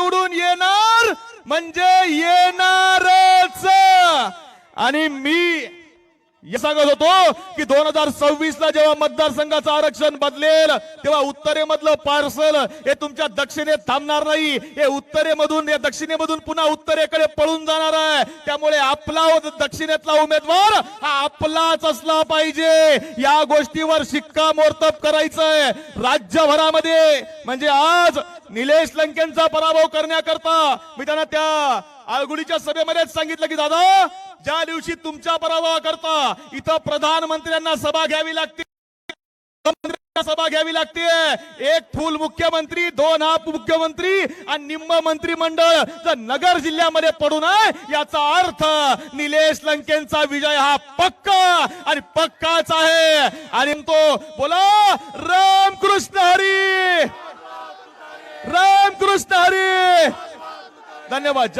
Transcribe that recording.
निवडून येणार म्हणजे येणारच. आणि मी या सांगत होतो की दोन हजार सव्वीस ला जेव्हा मतदारसंघाचं आरक्षण बदलेल तेव्हा उत्तरेमधलं पार्सल हे तुमच्या दक्षिणेत थांबणार नाही. हे उत्तरेमधून या दक्षिणेमधून पुन्हा उत्तरेकडे पळून जाणार आहे. त्यामुळे आपला दक्षिणेतला उमेदवार हा आपलाच असला पाहिजे. या गोष्टीवर शिक्कामोर्तब करायचंय. राज्यभरामध्ये म्हणजे आज निलेश लंकेंचा पराभव करण्याकरता मी त्यांना त्या आळगुडीच्या सभेमध्येच सांगितलं की दादा ज्या दिवशी तुमच्या पराभवा करता इथं प्रधानमंत्र्यांना सभा घ्यावी लागते. सभा घ्यावी लागते. एक फुल मुख्यमंत्री दोन हाफ मुख्यमंत्री आणि निम्म मंत्रिमंडळ जर नगर जिल्ह्यामध्ये पडून नये याचा अर्थ निलेश लंकेंचा विजय हा पक्का आणि पक्काच आहे. आणि तो बोला राम कृष्ण हरी! राम कृष्ण हरी! धन्यवाद. जय